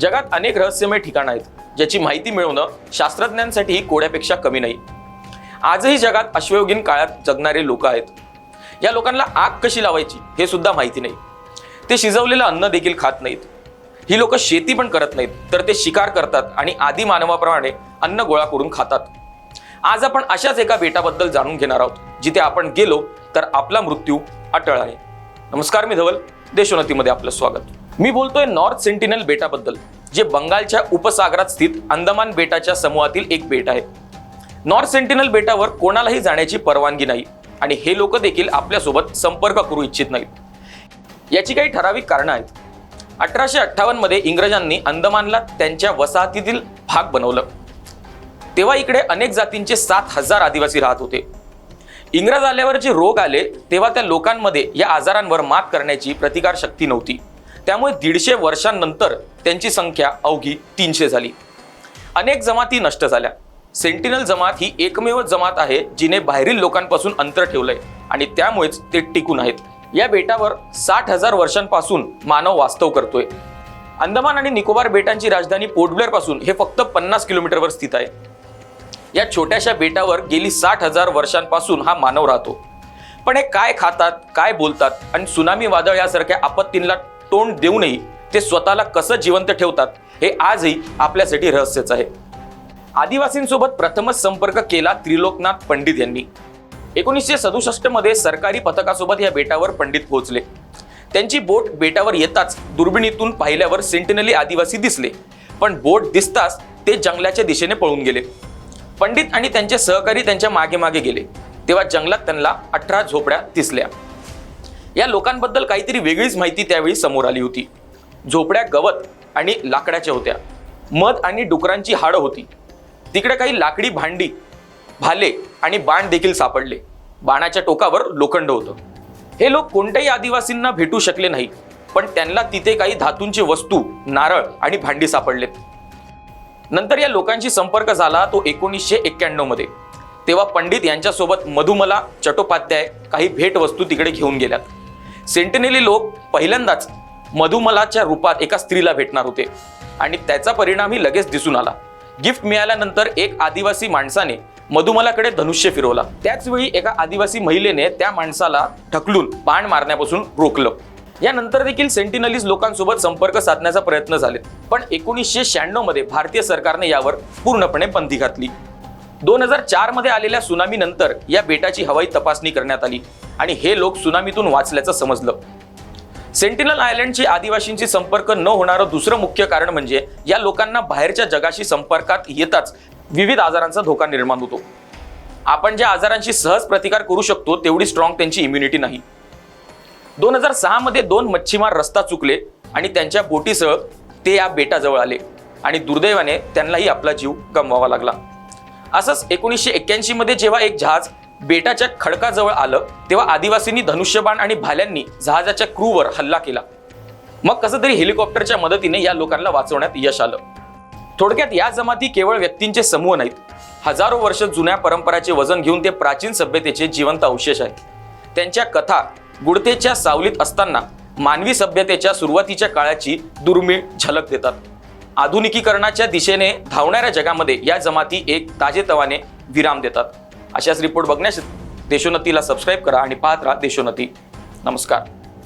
जगात अनेक रहस्यमय ठिकाणं आहेत ज्याची माहिती मिळवणं शास्त्रज्ञांसाठी कोड्यापेक्षा कमी नाही. आजही जगात अश्वयोगीन काळात जगणारे लोक आहेत. या लोकांना आग कशी लावायची हे सुद्धा माहिती नाही. ते शिजवलेलं अन्न देखील खात नाहीत. ही लोक शेती पण करत नाहीत तर ते शिकार करतात आणि आदी मानवाप्रमाणे अन्न गोळा करून खातात. आज आपण अशाच एका बेटाबद्दल जाणून घेणार आहोत जिथे आपण गेलो तर आपला मृत्यू अटळ आहे. नमस्कार मी धवल देशोन्नतीमध्ये आपलं स्वागत. मी बोलतोय नॉर्थ सेंटिनल बेटाबद्दल जे बंगालच्या उपसागरात स्थित अंदमान बेटाच्या समूहातील एक बेट आहे. नॉर्थ सेंटिनल बेटावर कोणालाही जाण्याची परवानगी नाही आणि हे लोक देखील आपल्यासोबत संपर्क करू इच्छित नाहीत. याची काही ठराविक कारणं आहेत. अठराशे अठ्ठावन्नमध्ये इंग्रजांनी अंदमानला त्यांच्या वसाहतीतील भाग बनवलं. तेव्हा इकडे अनेक जातींचे सात हजार आदिवासी राहत होते. इंग्रज आल्यावर जे रोग आले तेव्हा त्या लोकांमध्ये या आजारांवर मात करण्याची प्रतिकार शक्ती नव्हती. त्यामुळे दीडशे वर्षांनंतर त्यांची संख्या अवघी तीनशे झाली. अनेक जमाती नष्ट झाल्या. सेंटिनल जमात ही एकमेव जमात आहे जिने बाहेरील लोकांपासून अंतर ठेवलंय आणि त्यामुळेच ते टिकून आहेत. या बेटावर साठ हजार वर्षांपासून मानव वास्तव करतोय. अंदमान आणि निकोबार बेटांची राजधानी पोर्टब्लेअरपासून हे फक्त पन्नास किलोमीटरवर स्थित आहे. या छोट्याशा बेटावर गेली साठ हजार वर्षांपासून हा मानव राहतो. पण हे काय खातात काय बोलतात आणि सुनामी वादळ यासारख्या आपत्तींना तोंड देऊनही ते स्वतःला कसं जिवंत ठेवतात हे आजही आपल्यासाठी रहस्यच आहे. आदिवासींसोबत प्रथमच संपर्क केला त्रिलोकनाथ पंडित यांनी. एकोणीसशे सदुसष्टमध्ये सरकारी पथकासोबत या बेटावर पंडित पोहोचले. त्यांची बोट बेटावर येताच दुर्बिणीतून पाहिल्यावर सेंटिनली आदिवासी दिसले. पण बोट दिसताच ते जंगलाच्या दिशेने पळून गेले. पंडित आणि त्यांचे सहकारी त्यांच्या मागे मागे गेले. तेव्हा जंगलात त्यांना अठरा झोपड्या दिसल्या. या लोकांबद्दल काहीतरी वेगळीच माहिती त्यावेळी समोर आली होती. झोपड्या गवत आणि लाकडाच्या होत्या. मध आणि डुकरांची हाडं होती. तिकडे काही लाकडी भांडी भाले आणि बाण देखील सापडले. बाणाच्या टोकावर लोखंड होतं. हे लोक कोणत्याही आदिवासींना भेटू शकले नाही पण त्यांना तिथे काही धातूंची वस्तू नारळ आणि भांडी सापडलेत. नंतर या लोकांशी संपर्क झाला तो एकोणीसशे एक्क्याण्णवमध्ये. तेव्हा पंडित यांच्यासोबत मधुमला चट्टोपाध्याय काही भेटवस्तू तिकडे घेऊन गेल्यात. सेंटिनेली लोक पहिल्यांदाच मधुमलाच्या रूपात एका स्त्रीला भेटणार होते. आणि त्याचा परिणामही लगेच दिसून आला. गिफ्ट मिळाल्यानंतर एक आदिवासी माणसाने मधुमलाकडे धनुष्य फिरवला. त्याच वेळी एका आदिवासी महिलेने त्या माणसाला ढकलून बाण मारण्यापासून रोखलं. यानंतर देखील सेंटिनलीज लोकांसोबत संपर्क साधण्याचा प्रयत्न झाले. पण एकोणीसशे शहाण्णवमध्ये भारतीय सरकारने यावर पूर्णपणे बंदी घातली. दोन हजार चारमध्ये आलेल्या सुनामी नंतर या बेटाची हवाई तपासणी करण्यात आली. आणि हे लोक सुनामीतून वाचल्याचं समजलं. सेंटिनल आयलंडची आदिवासींशी संपर्क न होणारं दुसरं मुख्य कारण म्हणजे या लोकांना बाहेरच्या जगाशी संपर्कात येताच विविध आजारांचा धोका निर्माण होतो. आपण ज्या आजारांशी सहज प्रतिकार करू शकतो तेवढी स्ट्रॉंग त्यांची इम्युनिटी नाही. दोन हजार सहा मध्ये दोन मच्छीमार रस्ता चुकले आणि त्यांच्या बोटीसह ते या बेटाजवळ आले आणि दुर्दैवाने त्यांनाही आपला जीव गमवावा लागला. असंच एकोणीसशे एक्क्याऐंशीमध्ये जेव्हा एक जहाज बेटाच्या खडकाजवळ आलं तेव्हा आदिवासींनी धनुष्यबाण आणि भाल्यांनी जहाजाच्या क्रूवर हल्ला केला. मग कसं तरी हेलिकॉप्टरच्या मदतीने या लोकांना वाचवण्यात यश आलं. थोडक्यात या जमाती केवळ व्यक्तींचे समूह नाहीत. हजारो वर्ष जुन्या परंपराचे वजन घेऊन ते प्राचीन सभ्यतेचे जिवंत अवशेष आहेत. त्यांच्या कथा गुडतेच्या सावलीत असताना मानवी सभ्यतेच्या सुरुवातीच्या काळाची दुर्मिळ झलक देतात. आधुनिकीकरणाच्या दिशेने धावणाऱ्या जगामध्ये या जमाती एक ताजेतवाने विराम देतात. अशाच रिपोर्ट बघण्यास देशोन्नतीला सबस्क्राईब करा आणि पाहत राहा देशोन्नती. नमस्कार.